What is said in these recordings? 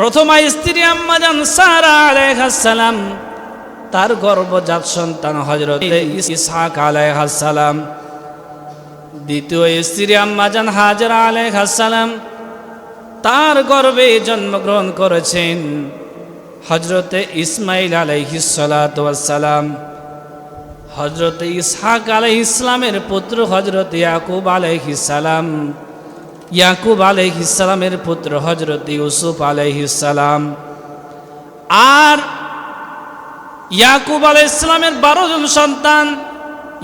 প্রথমা স্ত্রী আম্মাজান সারা আলাইহাসালাম তার গর্ভজাত সন্তান হজরত ইসহাক আলাইহাসালাম দ্বিতীয় স্ত্রী আম্মাজান হাজরা আলাইহাসালাম তার গর্ভে জন্মগ্রহণ করেছেন হজরতে ইসমাইল আলাইহিসালাম হজরত ইসহাক আলাই ইসলামের পুত্র হজরত ইয়াকুব আলাইহিসালাম ইয়াকুব আলাইহিসালামের পুত্র হজরত ইউসুফ আলাইহিসালাম আর ইয়াকুব আলাই ইসলামের বারো জন সন্তান,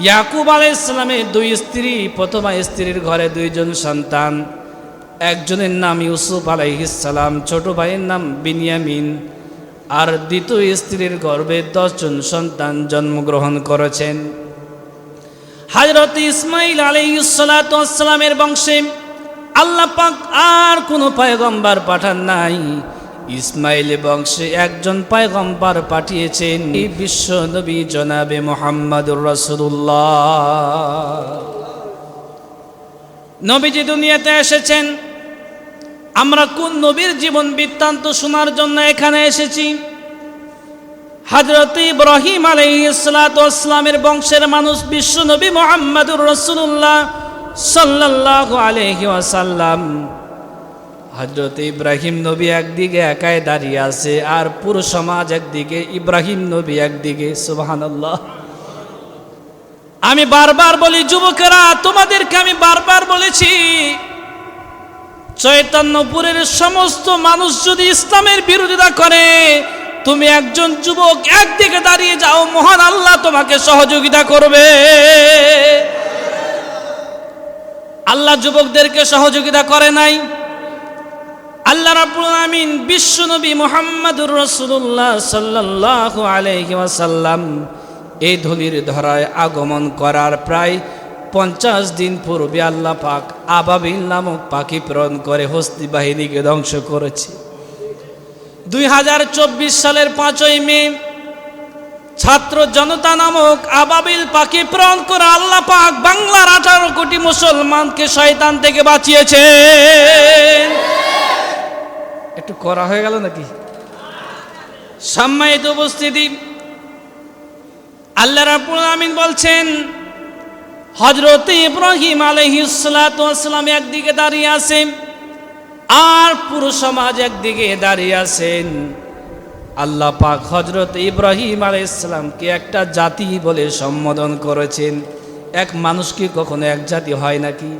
ইয়াকুব ইসলামের দুই স্ত্রী, প্রথমা স্ত্রীর ঘরে দুইজন সন্তান। একজনের নাম ইউসুফ আলাইহিসালাম ছোট ভাইয়ের নাম বিনিয়ামিন। আর দ্বিতীয় স্ত্রীর গর্ভে দশজন সন্তান জন্মগ্রহণ করেছেন। হাজরত ইসমাইল আলাইসালামের বংশে আল্লাহ পাক আর কোনো পায়গম্বার পাঠান নাই। ইসমাইল বংশে একজন পায়গম্বার পাঠিয়েছেন। বিশ্ব নবী জনাবে মোহাম্মদুর রসুল্লাহ নবীজি দুনিয়াতে এসেছেন। আমরা কোন নবীর জীবন বৃত্তান্ত শোনার জন্য এখানে এসেছি? হজরত ইব্রাহিম আলহিসামের বংশের মানুষ বিশ্ব নবী মোহাম্মদুর রসুল্লাহ সাল্লাহ আলহি আসাল্লাম হজরত ইব্রাহিম নবী একদিকে একাই দাঁড়িয়ে আছে আর পুরো সমাজ একদিকে ইব্রাহিম নবী একদিকে সুবাহান্লাহ আমি বারবার বলি যুবকেরা তোমাদেরকে আমি বারবার বলেছি চৈতন্যপুরের সমস্ত মানুষ যদি ইসলামের বিরোধিতা করে তুমি একজন যুবক একদিকে দাঁড়িয়ে যাও মহান আল্লাহ তোমাকে সহযোগিতা করবে। আল্লাহ যুবকদেরকে সহযোগিতা করে নাই। আল্লাহ রাব্বুল আমিন বিশ্বনবী মোহাম্মদুর রসুল্লাহ সাল্লাল্লাহু আলাইহি ওয়াসাল্লাম এই ধলির ধরায় আগমন করার প্রায় পঞ্চাশ দিন পূর্বে আল্লাহ পাক আবাবিল নামক পাখি প্রেরণ করে হস্তি বাহিনীকে ধ্বংস করেছে। দুই হাজার চব্বিশ সালের পাঁচই মে ছাত্র জনতা নামক আবাবিল পাখি প্রেরণ করে আল্লাহ পাক বাংলার আঠারো কোটি মুসলমানকে শয়তান থেকে বাঁচিয়েছে একটু করা হয়ে গেল নাকি? সম্মানিত উপস্থিতি, আল্লাহ রাব্বুল আমিন বলছেন হজরত ইব্রাহিম আলহিসাম একদিকে দাঁড়িয়ে আছেন, আর পুরো সমাজ একদিকে দাঁড়িয়ে আছেন। আল্লাহ পাক হজরত ইব্রাহিম আলাইসালামকে একটা জাতি বলে সম্বোধন করেছেন। এক মানুষ কি কখনো এক জাতি হয় নাকি?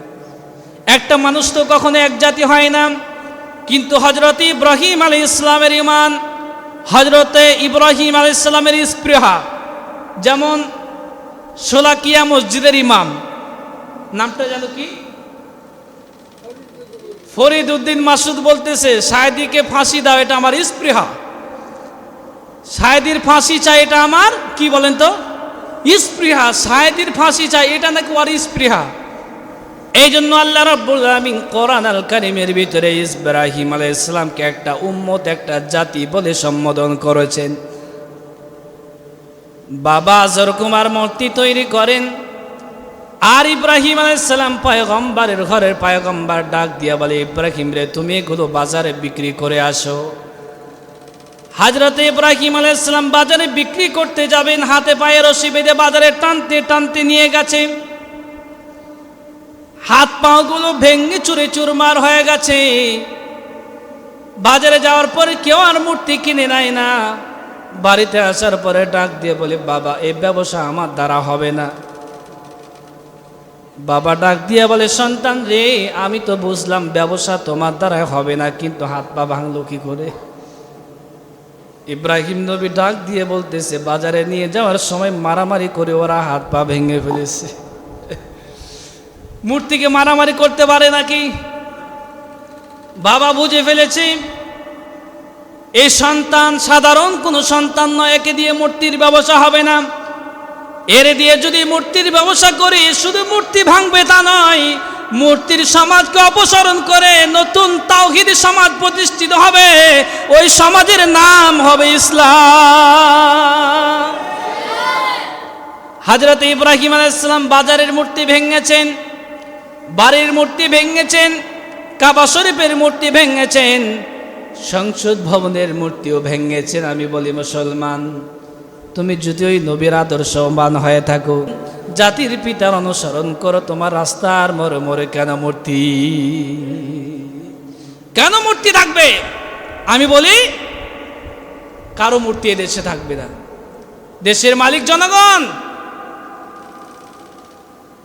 একটা মানুষ তো কখনো এক জাতি হয় না। কিন্তু হজরত ইব্রাহিম আলী ইসলামের ইমান হজরতে ইব্রাহিম আলী ইসলামের স্পৃহা, যেমন সোলাকিয়া মসজিদের ইমাম নামটা জানো কি? ফরিদ উদ্দিন মাসুদ বলতেছে সায়দিকে ফাঁসি দাও, এটা আমার স্পৃহা। সায়দির ফাঁসি চাই এটা আমার? কি বলেন তো? স্পৃহা, সায়দির ফাঁসি চাই, এটা নাকি ওর স্পৃহা? এই জন্য আল্লাহ রাব্বুল আলামিন কোরআন আল কারিমের ভিতরে ইব্রাহিম আলাইহিস সালামকে একটা উম্মত, একটা জাতি বলে সম্বোধন করেছেন। বাবা আজর কুমার মূর্তি তৈরি করেন আর ইব্রাহিম আলাইসালাম পায়গম্বারের ঘরের পায়গম্বার ডাক দিয়া বলে, ইব্রাহিম রে, তুমি এগুলো বাজারে বিক্রি করে আসো। হাজরতে ইব্রাহিম আলাইসালাম বাজারে বিক্রি করতে যাবেন, হাতে পায়ে রশি বেঁধে বাজারে টানতে টানতে নিয়ে গেছে। হাত পাগুলো ভেঙে চুরে চুরমার হয়ে গেছে। বাজারে যাওয়ার পরে কেউ আর মূর্তি কিনে নেয় না। বাড়িতে আসার পরে ডাক দিয়ে বলে, বাবা, এই ব্যবসা আমার দ্বারা হবে না। বাবা ডাক দিয়ে বলে, সন্তান রে, আমি তো বুঝলাম ব্যবসা তোমার দ্বারা হবে না, কিন্তু হাত পা ভাঙলো কি করে? ইব্রাহিম নবী ডাক দিয়ে বলতেছে, বাজারে নিয়ে যাওয়ার সময় মারামারি করে ওরা হাত পা ভেঙে ফেলেছে। মূর্তিকে মারামারি করতে পারে নাকি? বাবা বুঝে ফেলেছে এই সন্তান সাধারণ, কোনো সন্তান নয়, একে দিয়ে মূর্তির ব্যবসা হবে না। এর দিয়ে যদি মূর্তির ব্যবসা করি, শুধু মূর্তি ভাঙবে তা নয় মূর্তির সমাজকে অপসারণ করে নতুন তাওহিদ সমাজ প্রতিষ্ঠিত হবে। ওই সমাজের নাম হবে ইসলাম। হাজরত ইব্রাহিম আলাইসালাম বাজারের মূর্তি ভেঙেছেন, বাড়ির মূর্তি ভেঙেছেন, কাবা শরীফের মূর্তি ভেঙেছেন, সংসদ ভবনের মূর্তিও ভেঙেছেন। আমি বলি, মুসলমান, তুমি যদি ওই নবীর আদর্শবান হয়ে থাকো জাতির পিতার অনুসরণ করো তোমার রাস্তার মরে মরে কেন মূর্তি? কেন মূর্তি থাকবে? আমি বলি, কারও মূর্তি দেশে থাকবে না। দেশের মালিক জনগণ,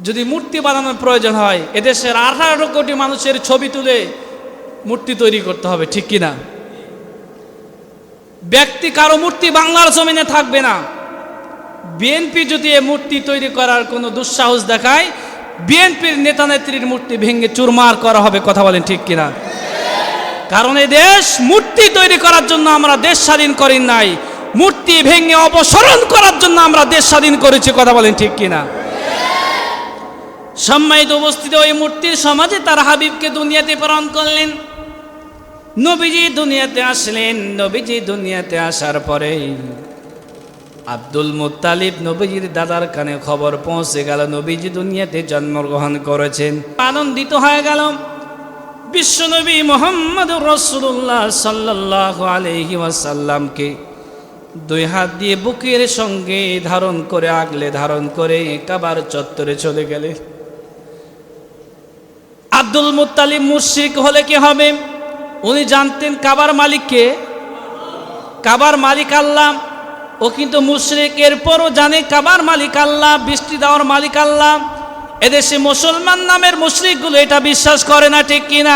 যদি মূর্তি বানানোর প্রয়োজন হয়, এদেশের আঠারো কোটি মানুষের ছবি তুলে মূর্তি তৈরি করতে হবে, ঠিক কিনা? ব্যক্তি কারও মূর্তি বাংলার জমিনে থাকবে না। বিএনপি যদি এ মূর্তি তৈরি করার কোনো দুঃসাহস দেখায়, বিএনপির নেতা নেত্রীর মূর্তি ভেঙে চুরমার করা হবে, কথা বলেন ঠিক কিনা? কারণ এই দেশ মূর্তি তৈরি করার জন্য আমরা দেশ স্বাধীন করি নাই, মূর্তি ভেঙে অপসরণ করার জন্য আমরা দেশ স্বাধীন করেছি, কথা বলেন ঠিক কিনা? সম্মানিত উপস্থিত, ওই মূর্তির সমাজে তার হাবিবকে দুনিয়াতে প্রেরণ করলেন, নবীজি দুনিয়াতে আসলেন, নবীজি দুনিয়াতে আসার পরে আব্দুল মুত্তালিব নবীজির দাদার কানে খবর পৌঁছে গেল, নবীজি দুনিয়াতে জন্মগ্রহণ করেছেন। আনন্দিত হয়ে গেল। বিশ্বনবী মোহাম্মদ রসুল্লাহ সাল্লাহ আলহি ওয়াসাল্লামকে দুই হাত দিয়ে বুকের সঙ্গে ধারণ করে, আগলে ধারণ করে কাবার চত্বরে চলে গেলেন আব্দুল মুত্তালিব মুশরিক হলে কি হবে? উনি জানতেন কাবার মালিককে। কাবার মালিক আল্লাহ। ও কিন্তু মুশরিক এরপরও জানে কাবার মালিক আল্লাহ, বৃষ্টি দেওয়ার মালিক আল্লাহ। এদেশে মুসলমান নামের মুশরিকগুলো এটা বিশ্বাস করে না, ঠিক কিনা?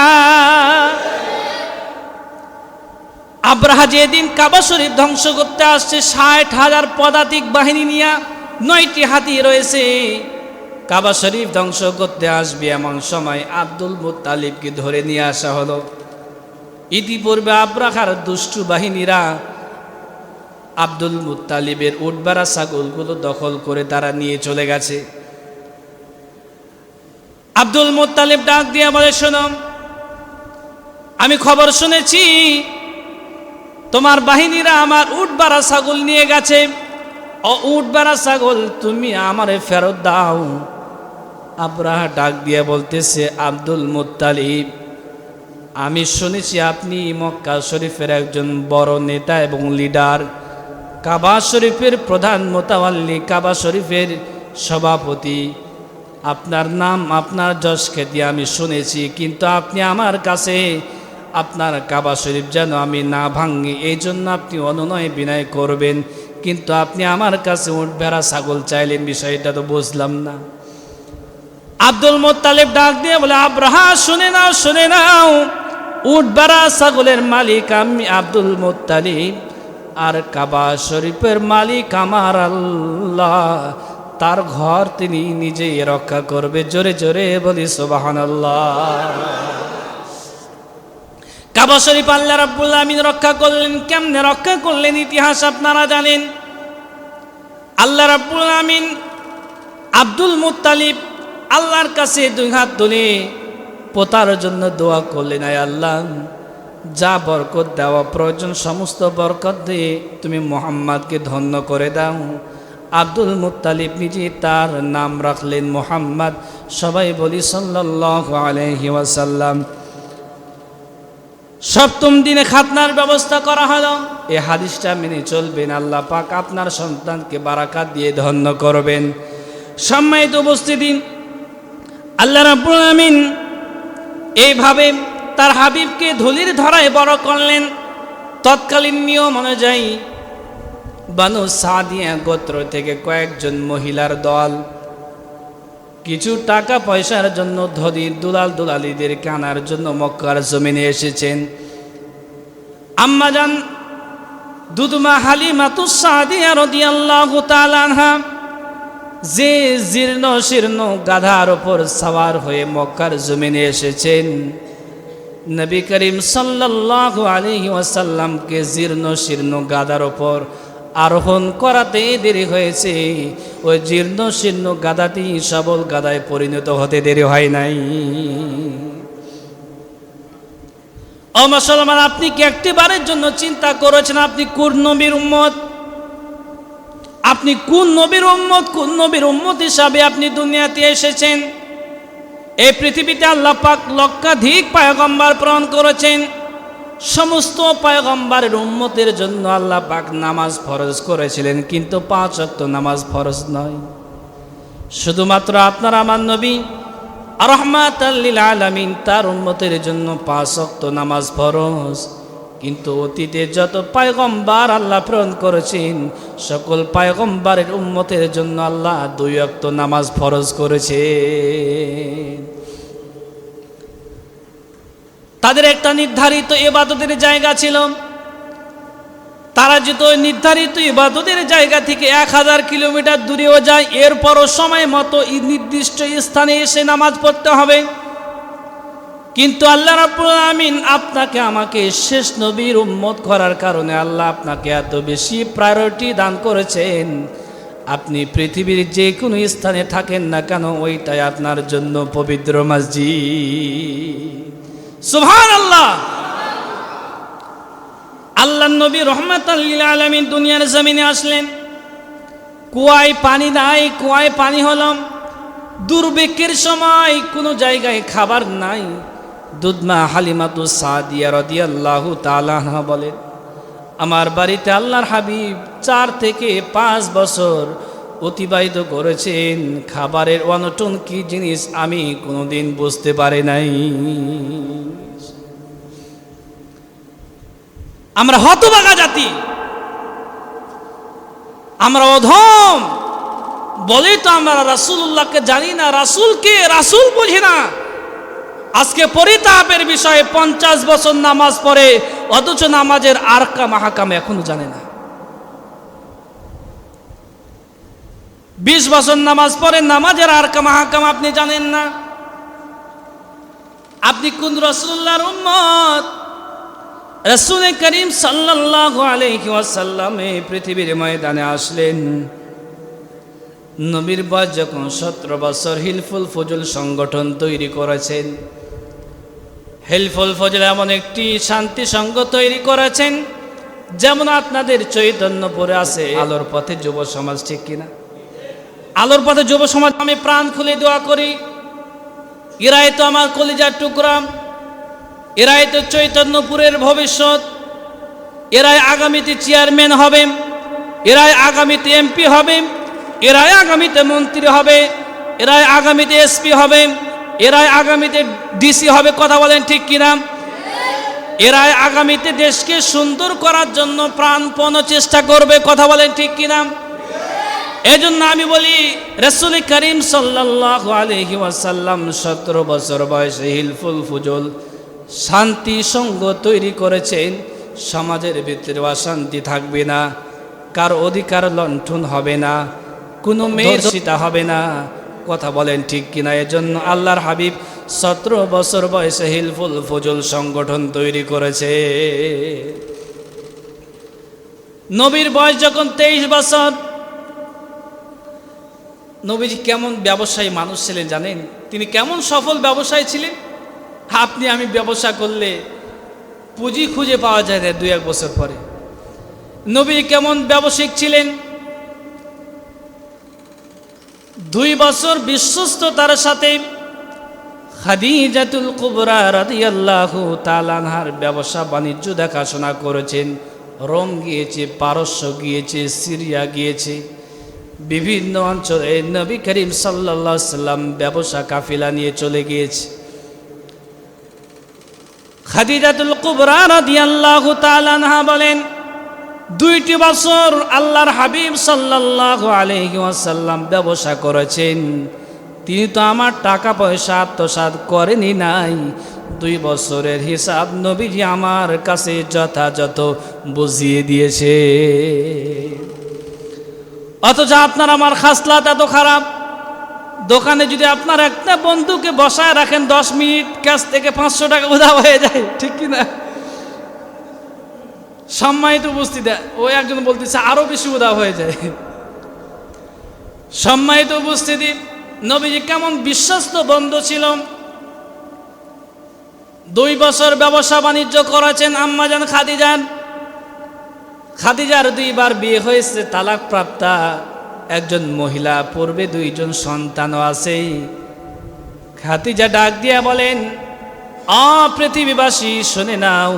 আব্রাহা যেদিন কাবা শরীফ ধ্বংস করতে আসছে, ষাট হাজার পদাতিক বাহিনী নিয়ে নয়টি হাতি রয়েছে। কাবা শরীফ ধ্বংস করতে আসবে এমন সময় আব্দুল মুতালিবকে ধরে নিয়ে আসা হলো। ইতিপূর্বে আব্রাহার দুষ্টু বাহিনীরা আব্দুল মুতালিবের উঠবারা ছাগলগুলো দখল করে তারা নিয়ে চলে গেছে। আব্দুল মুতালিব ডাক দিয়ে বলে, শোনো, আমি খবর শুনেছি, তোমার বাহিনীরা আমার উঠবারা ছাগল নিয়ে গেছে। ও উঠবারা ছাগল, তুমি আমারে ফেরত দাও। আব্রাহা ডাক দিয়ে বলতেছে, আব্দুল মুতালিব আমি শুনেছি আপনি মক্কা শরীফের একজন বড় নেতা এবং লিডার। কাবা শরীফের প্রধান মোতাবাল্লি কাবা শরীফের সভাপতি। আপনার নাম, আপনার যশ খ্যাতি আমি শুনেছি, কিন্তু আপনি আমার কাছে আপনার কাবা শরীফ যেন আমি না ভাঙি, এই জন্য আপনি অনুনয় বিনয় করবেন। কিন্তু আপনি আমার কাছে উঠ বেড়া ছাগল চাইলেন, বিষয়টা তো বুঝলাম না। আব্দুল মোত্তালেব ডাক দিয়ে বলে, আব্রাহা, শুনে নাও শুনে নাও উঠ বেড়া ছাগলের মালিক আমি আব্দুল মোত্তালিব। আর কাবা শরীফের মালিক আমার আল্লাহ। তার ঘর তিনি নিজেই রক্ষা করবে। জোরে জোরে বলি সোবাহান কাবা শরীফ আল্লাহ রাব্বুল আমিন রক্ষা করলেন। কেমনে রক্ষা করলেন ইতিহাস আপনারা জানেন? আল্লাহ রাব্বুল আমিন আব্দুল মুত্তালিব আল্লাহর কাছে দুই হাত তুলে পোতার জন্য দোয়া করলেন, আয় আল্লাহ যা বরকত দেওয়া প্রয়োজন, সমস্ত বরকত দিয়ে তুমি মোহাম্মদকে ধন্য করে দাও। আব্দুল মুতালিব নিজে তার নাম রাখলেন মোহাম্মদ। সবাই বলি সাল্লাহ আলহি ওয়াসাল্লাম। সপ্তম দিনে খাতনার ব্যবস্থা করা হলো। এ হাদিসটা মেনে চলবেন, আল্লাহ পাক আপনার সন্তানকে বারাকাত দিয়ে ধন্য করবেন। সম্মানিত উপস্থিতি, আল্লাহ রাব্বুল আমিন এইভাবে তার হাবিবকে ধুলির ধরায় বড় করলেন। তৎকালীন নিয়ম অনুযায়ী বানু সাদিয়া গোত্র থেকে কয়েকজন মহিলার দল, কিছু টাকা পয়সার জন্য ধদির দুলাল দুলালিদের কানার জন্য মক্কার জমিনে এসেছেন। আম্মাজান দুদমা হালিমা তুসাদিয়া রদিয়াল্লাহু তাআলা আনহা যে জীর্ণ শীর্ণ গাধার ওপর সওয়ার হয়ে মক্কার জমিনে এসেছেন। নবী করিম সাল্লাল্লাহু আলাইহি ওয়াসাল্লামকে জীর্ণ শীর্ণ গাধার ওপর আরোহণ করাতে দেরি হয়েছে। ওই জীর্ণ শীর্ণ গাদাটি সবল গাদায় পরিণত হতে দেরি হয় নাই। ও মুসলমান, আপনি কি একটি বারের জন্য চিন্তা করেছেন আপনি কোন নবীর উম্মত? আপনি কোন নবীর উম্মত? কোন নবীর উম্মত হিসাবে আপনি দুনিয়াতে এসেছেন? এই পৃথিবীতে আল্লাহ পাক লক্ষাধিক পায়গম্বার প্রেরণ করেছেন। সমস্ত পায়গম্বারের উন্মতের জন্য আল্লাহ পাক নামাজ ফরজ করেছিলেন, কিন্তু পাঁচ অক্ত নামাজ ফরজ নয়। শুধুমাত্র আপনার আমার নবী রহমাত আল্লিল আলামিন তার উন্মতের জন্য পাঁচ অক্ত নামাজ ফরজ। কিন্তু অতীতে যত পায়গম্বার আল্লাহ প্রেরণ করেছেন, সকল পায়গম্বারের উম্মতের জন্য আল্লাহ দুই অক্ত নামাজ ফরজ করেছে তাদের একটা নির্ধারিত এবাদতের জায়গা ছিল। তারা যেত নির্ধারিত ইবাদতের জায়গা থেকে এক হাজার কিলোমিটার দূরেও যায়, এরপরও সময় মতো নির্দিষ্ট স্থানে এসে নামাজ পড়তে হবে। কিন্তু আল্লাহ রাব্বুল আমিন আপনাকে আমাকে শেষ নবীর উম্মত করার কারণে আল্লাহ আপনাকে এত বেশি প্রায়োরিটি দান করেছেন। আপনি পৃথিবীর যে কোনো স্থানে থাকেন না কেন, ওইটাই আপনার জন্য পবিত্র মসজিদ। সুবহান আল্লাহ আল্লাহ নবী রহমত আলমিন দুনিয়ার জমিনে আসলেন। কুয়ায় পানি নাই, কুয়ায় পানি হলাম। দুর্ভিক্ষের সময় কোনো জায়গায় খাবার নাই। দুধমা হালিমাতু সাদিয়া রদিয়াল্লাহু তালাহা বলেন আমার বাড়িতে আল্লাহর হাবিব চার থেকে পাঁচ বছর অতিবাহিত করেছেন। খাবারের অনটন কি জিনিস আমি কোনোদিন বুঝতে পারি নাই। আমরা হতবাগা জাতি। আমরা অধম। বলে তো আমরা রাসুল্লাহকে জানি না, রাসুলকে রাসুল বুঝি না। আজকে পরিতাপের বিষয়ে পঞ্চাশ বছর নামাজ পড়ে, অথচ নামাজের আরকা মাহাকাম এখনও জানে না। বিশ বছর নামাজ পড়ে, নামাজের আরকা মাহাকাম আপনি জানেন না। আপনি কোন রসুল্লাহর উম্মত? রসুল করিম সাল্লাহ আলহি ওয়াসাল্লামে পৃথিবীর ময়দানে আসলেন। নবীর বয়স যখন সতেরো বছর হিলফুল ফজল সংগঠন তৈরি করেছেন। হেলফুল ফজল এমন একটি শান্তি সংঘ তৈরি করেছেন যেমন আপনাদের চৈতন্যপুরে আছে। আলোর পথে যুব সমাজ ঠিক কিনা? আলোর পথে যুব সমাজ আমি প্রাণ খুলে দোয়া করি এরাই তো আমার কলিজার টুকরাম এরাই তো চৈতন্যপুরের ভবিষ্যৎ এরাই আগামীতে চেয়ারম্যান হবে এরাই আগামীতে এমপি হবে এরাই আগামীতে মন্ত্রী হবে এরাই আগামীতে এসপি হবে এরাই আগামীতে ডিসি হবে কথা বলেন ঠিক কিনা? এরাই আগামীতে দেশকে সুন্দর করার জন্য প্রাণপণ চেষ্টা করবে কথা বলেন ঠিক কিনা? এজন্য আমি বলি রসুল করিম সাল্লাহ আলহি ওয়াসাল্লাম সতেরো বছর বয়সে হিলফুল ফুজল শান্তি সঙ্গ তৈরি করেছেন। সমাজের ভিতরে অশান্তি থাকবে না কার অধিকার লণ্ঠন হবে না কোনো মেয়ের সীতা হবে না কথা বলেন ঠিক কিনা, এজন্য আল্লাহর হাবিব সতেরো বছর বয়সে হিলফুল ফজল সংগঠন তৈরি করেছে। নবীর বয়স যখন তেইশ বছর নবীজি কেমন ব্যবসায়ী মানুষ ছিলেন জানেন? তিনি কেমন সফল ব্যবসায়ী ছিলেন? আপনি আমি ব্যবসা করলে পুঁজি খুঁজে পাওয়া যায় না দুই এক বছর পরে। নবী কেমন ব্যবসায়িক ছিলেন? দুই বছর বিশ্বস্ততার সাথে খাদিজাতুল কুবরা রাদিয়াল্লাহু তালানহার ব্যবসা বাণিজ্য দেখাশোনা করেছেন। রোম গিয়েছে, পারস্য গিয়েছে, সিরিয়া গিয়েছে। বিভিন্ন অঞ্চলে নবী করিম সাল্লা সাল্লাম ব্যবসা কাফিলা নিয়ে চলে গিয়েছে। খাদিজাতুল কুবরা রাদিয়াল্লাহু তাআলা বলেন দুইটি বছর আল্লাহর হাবিব সাল্লাল্লাহু আলাইহি ওয়াসাল্লাম ব্যবসা করেছেন। তিনি তো আমার টাকা পয়সা আত্মসাৎ করেনি নাই। দুই বছরের হিসাব নবীজি আমার কাছে যথাযথ বুঝিয়ে দিয়েছে। অথচ আপনার আমার খাসলাত এত খারাপ। দোকানে যদি আপনার একটা বন্ধুকে বসায় রাখেন দশ মিনিট, ক্যাশ থেকে পাঁচশো টাকা উধাও হয়ে যায়, ঠিক কি না সম্মানিত উপস্থিতি, ও একজন বলতেছে, আরও বেশি উধাও হয়ে যায়। সম্মানিত উপস্থিতি, নবীজি কেমন বিশ্বস্ত বন্ধু ছিল। দুই বছর ব্যবসা বাণিজ্য করেছেন আম্মাজান খাদিজান খাদিজার দুইবার বিয়ে হয়েছে তালাক প্রাপ্তা একজন মহিলা, পূর্বে দুইজন সন্তানও আছে খাদিজা ডাক দিয়া বলেন অ পৃথিবীবাসী, শুনে নাও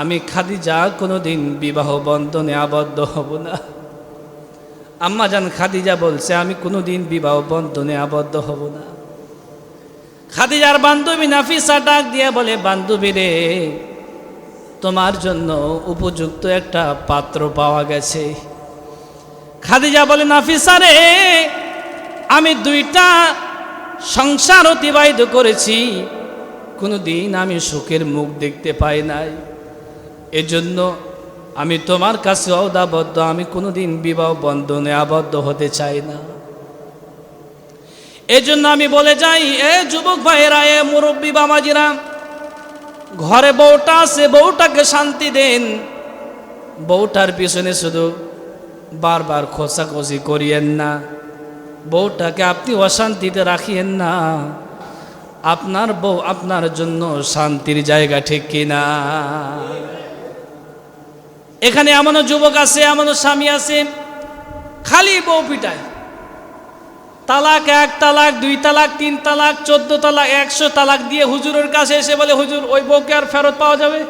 আমি খাদিজা কোনোদিন বিবাহ বন্ধনে আবদ্ধ হব না। আম্মা জান খাদিজা বলছে, আমি কোনোদিন বিবাহ বন্ধনে আবদ্ধ হব না। খাদিজার বান্ধবী নাফিসা ডাক দিয়ে বলে, বান্ধবী রে, তোমার জন্য উপযুক্ত একটা পাত্র পাওয়া গেছে। খাদিজা বলে, নাফিসা রে, আমি দুইটা সংসার অতিবাহিত করেছি, কোনোদিন আমি সুখের মুখ দেখতে পাই নাই। এজন্য আমি তোমার কাছে অদাবদ্ধ, আমি কোনোদিন বিবাহ বন্ধনে আবদ্ধ হতে চাই না। এজন্য আমি বলে যাই, এ যুবক ভাইয়েরা, এ মুরব্বী বামাজিরা ঘরে বউটা আছে, বউটাকে শান্তি দেন। বউটার পিছনে শুধু বারবার খোঁচাখোঁচি করিয়েন না। বউটাকে আপনি অশান্তিতে রাখিয়েন না। আপনার বউ আপনার জন্য শান্তির জায়গা ঠিক কিনা? এখানে এমনও যুবক আছে, এমনও স্বামী আছে, খালি বউ পিটায়। তালাক এক তালাক, দুই তালাক, তিন তালাক, চোদ্দ তালাক, একশো তালাক দিয়ে হুজুরের কাছে এসে বলে, হুজুর, ওই বউকে আর ফেরত পাওয়া যাবে?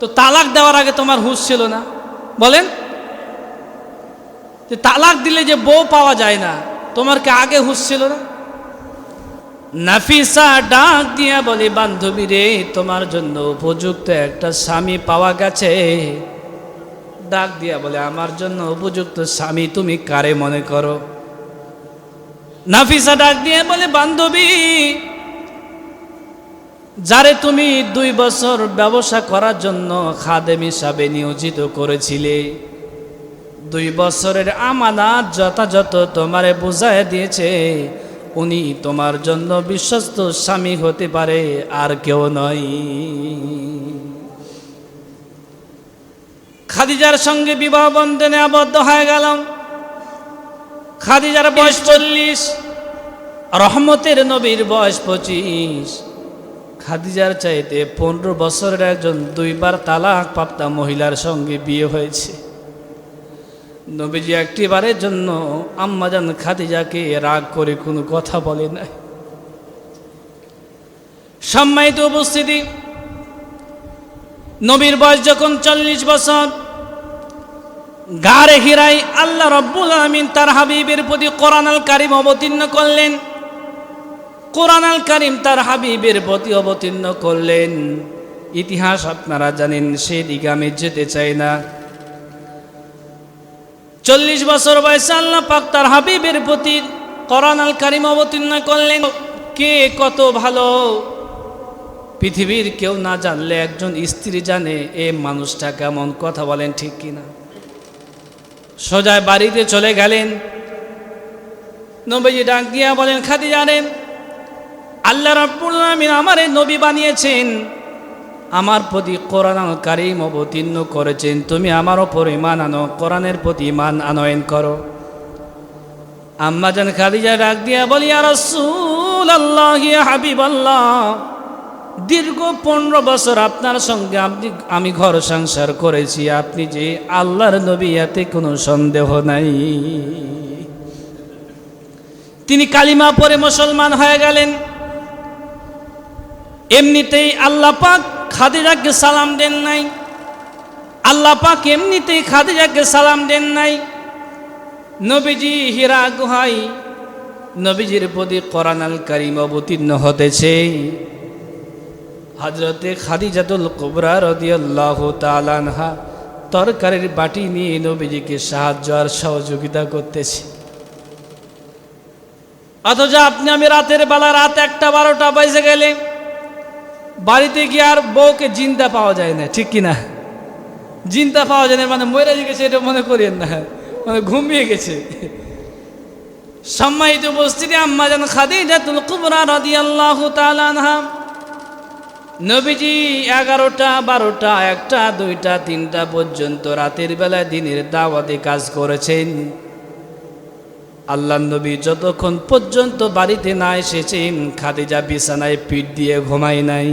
তো তালাক দেওয়ার আগে তোমার হুঁশ ছিল না। বলেন, যে তালাক দিলে যে বউ পাওয়া যায় না, তোমার কি আগে হুঁশ ছিল না? নাফিসা ডাক দিয়া বলে, বান্ধবী রে, তোমার জন্য উপযুক্ত একটা স্বামী পাওয়া গেছে। ডাক দিয়া বলে, আমার জন্য উপযুক্ত স্বামী তুমি কারে মনে করো? নাফিসা ডাক দিয়ে বলে, বান্ধবী, যারে তুমি দুই বছর ব্যবসা করার জন্য খাদেম হিসাবে নিয়োজিত করেছিলে, দুই বছরের আমানাত যথাযথ তোমারে বুঝায় দিয়েছে। উনি তোমার জন্য বিশ্বস্ত স্বামী হতে পারে, আর কেউ নয়। খাদিজার সঙ্গে বিবাহ বন্ধনে আবদ্ধ হয়ে গেলাম। খাদিজার বয়স চল্লিশ, রহমতের নবীর বয়স পঁচিশ। খাদিজার চাইতে পনেরো বছরের একজন দুইবার তালাক প্রাপ্তা মহিলার সঙ্গে বিয়ে হয়েছে। নবীজি একটি বারের জন্য আম্মাজান খাদিজাকে রাগ করে কোনো কথা বলে নাই। সম্মানিত উপস্থিতি, নবীর বয়স যখন চল্লিশ বছর গারে হিরাই আল্লাহ রব্বুল আমিন তার হাবিবের প্রতি কোরআন আল কারিম অবতীর্ণ করলেন। কোরআন আল কারিম তার হাবিবের প্রতি অবতীর্ণ করলেন। ইতিহাস আপনারা জানেন, সেদিকে আমি যেতে চাই না। চল্লিশ বছর বয়সে আল্লাহ পাক তার হাবিবের প্রতি কোরআন আল কারিম অবতীর্ণ করলেন। কে কত ভালো? পৃথিবীর কেউ না জানলে একজন স্ত্রী জানে এ মানুষটা কেমন কথা বলেন ঠিক কিনা। সোজায় বাড়িতে চলে গেলেন। নবীজি ডাক দিয়া বলেন খাদি জানেন আল্লাহ রাব্বুল আলামিন আমার নবী বানিয়েছেন। আমার প্রতি কোরআন কারিম অবতীর্ণ করেছেন। তুমি আমার ওপর ইমান আনো, কোরআনের প্রতি ইমান আনয়ন করো। আম্মা জান খাদিজা ডাক দিয়া বলি আর আল্লাহ হাবিব আল্লাহ দীর্ঘ পনেরো বছর আপনার সঙ্গে আপনি, আমি ঘর সংসার করেছি। আপনি যে আল্লাহর নবী, এতে কোনো সন্দেহ নাই। তিনি কালিমা পরে মুসলমান হয়ে গেলেন। এমনিতেই আল্লাহ পাক খাদিজাকে সালাম দেন নাই। আল্লাহ পাক এমনিতেই খাদিজাকে সালাম দেন নাই। নবীজি হীরা গুহাই নবীজির প্রতি কোরআন আল কারিম অবতীর্ণ হতেছে। হজরতে খাদিজাতুল কুবরা রদিয়াল্লাহ তালানহা তরকারির বাটি নিয়ে নবীজিকে সাহায্য আর সহযোগিতা করতেছে। অথচ আপনি আমি রাতের বেলা রাত একটা বারোটা বাজে গেলে বাড়িতে গিয়ে আর বউকে জিন্দা পাওয়া যায় না, ঠিক কিনা? জিন্দা পাওয়া যায় না মানে মরে গেছে এটা মনে করিয়েন না। মানে ঘুমিয়ে গেছে। সম্মানিত উপস্থিতি, আম্মা যেন খাদিজাতুল কুবরা রাদিয়াল্লাহু তাআলা নবীজি এগারোটা, বারোটা, একটা, দুইটা, তিনটা পর্যন্ত রাতের বেলায় দিনের দাওয়াতে কাজ করেছেন। আল্লাহ নবী যতক্ষণ পর্যন্ত বাড়িতে না এসেছেন, খাদিজা বিছানায় পিঠ দিয়ে ঘুমাই নাই।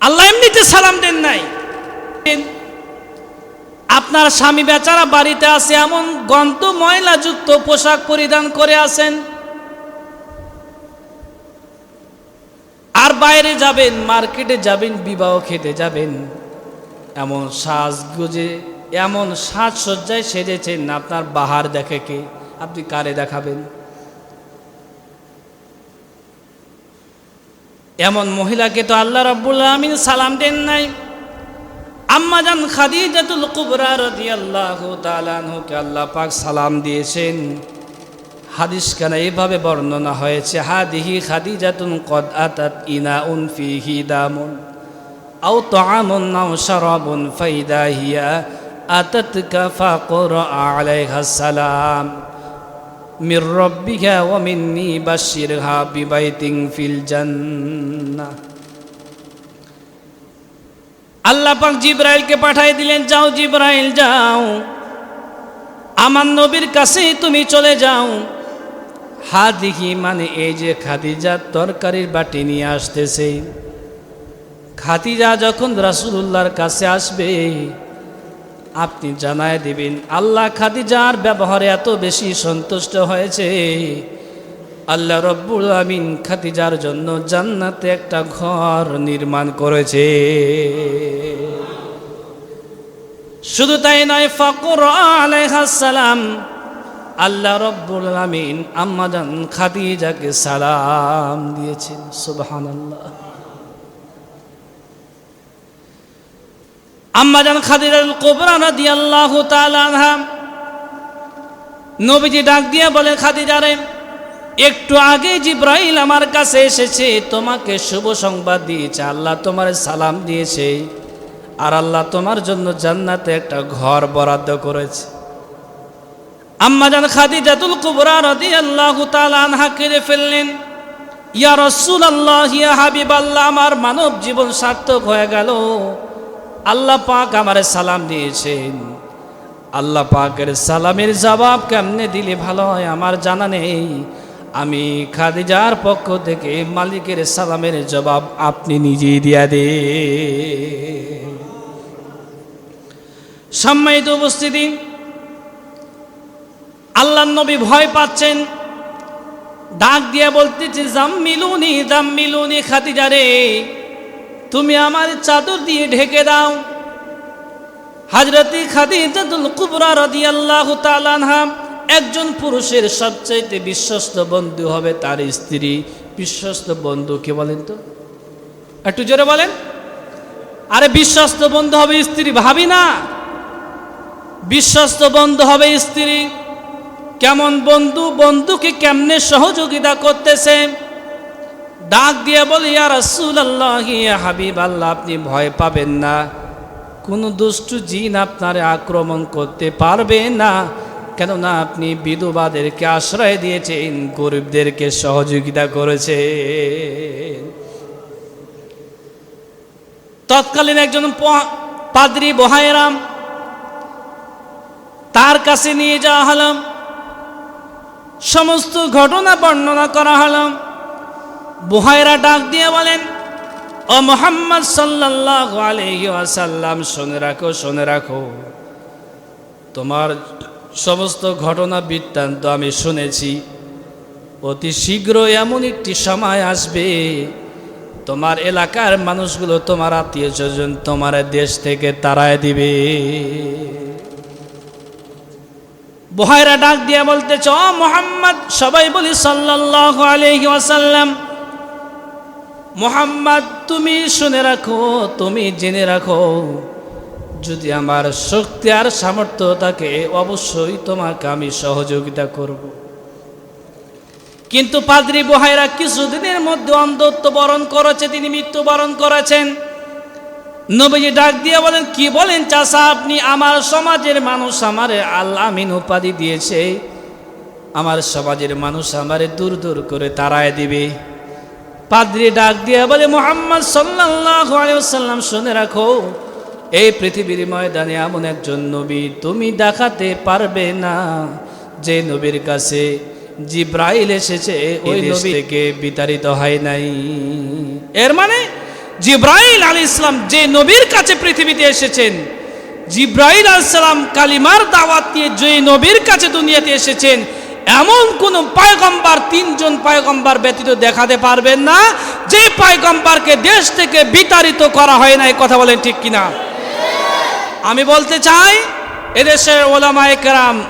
আল্লাহ এমনিতে সালাম দেন নাই। আপনার স্বামী বেচারা বাড়িতে আছে, এমন গন্ত ময়লাযুক্ত পোশাক পরিধান করে আছেন। আর বাইরে যাবেন, মার্কেটে যাবেন, বিবাহ খেতে যাবেন, এমন সাজগুজে এমন সাজসজ্জায় সেজেছেন আপনার বাহার দেখে কে? আপনি কারে দেখাবেন? এমন মহিলাকে তো আল্লাহ রাব্বুল আমিন সালাম দেন নাই। আম্মাজান খাদিজাতুল কুবরা রাদিয়াল্লাহু তাআলা আনহুকে আল্লাহ পাক সালাম দিয়েছেন। হাদিস কেন এইভাবে বর্ণনা হয়েছে, হাদিহি খাদিজাতুন কদ আতাত ইনাউন ফিহি দামুন, আও তাআমুন আও শারাবুন ফাইদা হিয়া ফাকরা আলাইহা সালাম। মির রব্বিকা ওয়া মিন্নি বাশশিরহা বিবাইতিন ফিল জান্নাহ। আল্লাহ পাক জিব্রাইলকে পাঠিয়ে দিলেন, যাও জিব্রাইল, যাও। আমার নবীর কাছে তুমি চলে যাও। হা দেখি মানে এই যে খাদিজার তরকারির বাটি নিয়ে আসতেছে। খাদিজা যখন রাসূলুল্লাহর কাছে আসবে আপনি জানায় দিবেন। আল্লাহ খাদিজার ব্যবহারে এত বেশি সন্তুষ্ট হয়েছে। আল্লাহ রব্বুল আমিন খাদিজার জন্য জান্নাতে একটা ঘর নির্মাণ করেছে। শুধু তাই নয়, ফকর আলাইহাসালাম আল্লাহ রব্বুল আমিন আম্মাজান খাদিজাকে সালাম দিয়েছেন। সুবহানাল্লাহ। আম্মাজান খাদিজাল কোবরা তাআলা আনহা। নবীজি ডাক দিয়া বলে খাদিজারে একটু আগে জিব্রাইল আমার কাছে এসেছে, তোমাকে শুভ সংবাদ দিয়েছে, আল্লাহ তোমার সালাম দিয়েছে, আর আল্লাহ তোমার জন্য জান্নাতে একটা ঘর বরাদ্দ করেছে। আম্মাজান খাদিজাতুল কুবরা রাদিয়াল্লাহু তাআলা আনহা কেড়ে ফেললেন, ইয়া রাসূলুল্লাহ, ইয়া হাবিবাল্লাহ, আমার মানব জীবন সার্থক হয়ে গেল। আল্লাহ পাক আমারে সালাম দিয়েছেন। আল্লাহ পাকের সালামের জবাব কেমনে দিলে ভালো হয় আমার জানা নেই। আমি খাদিজার পক্ষ থেকে মালিকের সালামের জবাব আপনি নিজেই দিয়া দে সম্মানিত উপস্থিতি, আল্লাহ নবী ভয় পাচ্ছেন। ডাক দিয়া বলতেছে, জাম্মিলুনি জাম্মিলুনি খাদিজা রে। তুমি আমার চাদর দিয়ে ঢেকে দাও। হাজরতি খাদিজাতুল কুবরা রাদিয়াল্লাহু তাআলা একজন পুরুষের সবচাইতে বিশ্বস্ত বন্ধু হবে তার স্ত্রী। বিশ্বস্ত বন্ধু কে বলেন তো? একটু জোরে বলেন। আরে বিশ্বস্ত বন্ধু হবে স্ত্রী, ভাবি না। বিশ্বস্ত বন্ধু হবে স্ত্রী। কেমন বন্ধু? বন্ধুকে কেমনে সহযোগিতা করতেছে? ডাক দিয়ে বলি আর রাসূলুল্লাহ, ইয়া হাবিব আল্লাহ আপনি ভয় পাবেন না। কোনো দুষ্টু জিন আপনারে আক্রমণ করতে পারবে না। কেননা আপনি বিধবাদেরকে আশ্রয় দিয়েছেন, গরিবদেরকে সহযোগিতা করেছে তৎকালীন একজন পাদ্রী বহায়রাম তার কাছে নিয়ে যাওয়া হলাম। সমস্ত ঘটনা বর্ণনা করা হলাম। বুহাইরা ডাক দিয়ে বলেন, ও মোহাম্মদ সাল্লাল্লাহু আলাইহি ওয়াসাল্লাম, শুনে রাখো শুনে রাখো। তোমার সমস্ত ঘটনা বৃত্তান্ত আমি শুনেছি। অতি শীঘ্র এমন একটি সময় আসবে, তোমার এলাকার মানুষগুলো তোমার আত্মীয় স্বজন তোমার দেশ থেকে তাড়ায় দিবে। বহাইরা ডাক দিয়ে বলতেছ মোহাম্মদ, সবাই বলি সাল্লাল্লাহু আলাইহি ওয়াসাল্লাম মোহাম্মদ, তুমি শুনে রাখো, তুমি জেনে রাখো। যদি আমার শক্তি আর সামর্থ্য থাকে, অবশ্যই তোমাকে আমি সহযোগিতা করব। কিন্তু পাদ্রী বহাইরা কিছুদিনের মধ্যে অন্ধত্ব বরণ করেছে, তিনি মৃত্যুবরণ করেছেন। নবীজি ডাক দিয়ে বলেন, কি বলেন চাষা আপনি আমার সমাজের মানুষ, আমারে আল্লাহ আমিন উপাধি দিয়েছে। আমার সমাজের মানুষ আমারে দূর দূর করে তাড়ায় দিবে। পাদ্রি ডাক দিয়ে বলে মোহাম্মদ সাল্লাল্লাহু আলাইহি ওয়াসাল্লাম শুনে রাখো এই পৃথিবীর ময়দানে এমন একজন নবী তুমি দেখাতে পারবে না। যে নবীর কাছে জিব্রাইল এসেছে ওই নবী থেকে বিতাড়িত হয় নাই। এর মানে জিব্রাইল আলী ইসলাম যে নবীর কাছে পৃথিবীতে এসেছেন জিব্রাইল আলাইসালাম কালিমার দাওয়াত নিয়ে যে নবীর কাছে দুনিয়াতে এসেছেন এমন কোন পায়গম্বার, তিনজন পায়গম্বার ব্যতীত দেখাতে পারবেন না। যে পায়গম্বারকে দেশ থেকে বিতাড়িত করা হয় না কথা বলেন ঠিক কিনা? আমি বলতে চাই, এদেশের ওলামায়ে কেরাম,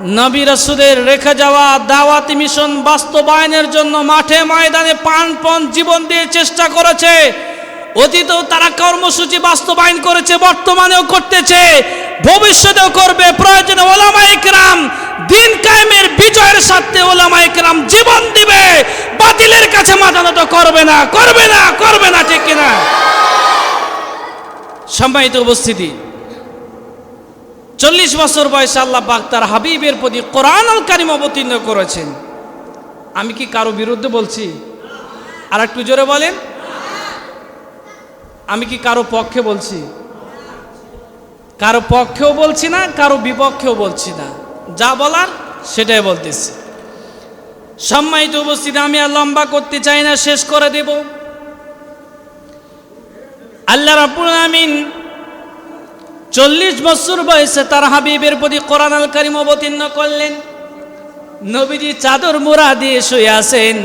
নবী রসুদের রেখে যাওয়া দাওয়াতি মিশন বাস্তবায়নের জন্য মাঠে ময়দানে প্রাণপণ জীবন দিয়ে চেষ্টা করেছে। অতীতেও তারা কর্মসূচি বাস্তবায়ন করেছে, বর্তমানেও করতেছে, ভবিষ্যতেও করবে। প্রয়োজনে ওলামায়ে কেরাম দিন কায়েমের বিজয়ের সাথে ওলামায়ে কেরাম জীবন দিবে। বাতিলের কাছে মাথা নত করবে না করবে না করবে না, ঠিক কিনা? সম্মানিত উপস্থিতি, চল্লিশ বছর বয়সে আল্লাহ পাক তার হাবিবের প্রতি কোরআন আল কারিম অবতীর্ণ করেছেন। আমি কি কারও বিরুদ্ধে বলছি? আর একটু জোরে বলেন। আমি কি কারও পক্ষে বলছি? কারও পক্ষেও বলছি না, কারও বিপক্ষেও বলছি না। যা বলার সেটাই বলতেছি। সম্মানিত উপস্থিতি, আমি আর লম্বা করতে চাই না, শেষ করে দেব। আল্লাহ রাব্বুল আমিন চল্লিশ বছর বয়সে তার হাবিবের প্রতি কোরআন আল কারিম অবতীর্ণ করলেন। নবীজি চাদর মোড়া দিয়ে শুয়ে আছেন।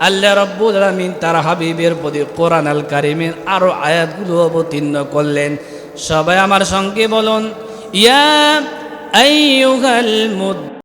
আল্লাহ রব্বুল আলমিন তার হাবিবের প্রতি কোরআন আল কারিমের আরও আয়াতগুলো অবতীর্ণ করলেন। সবাই আমার সঙ্গে বলুন, ইয়া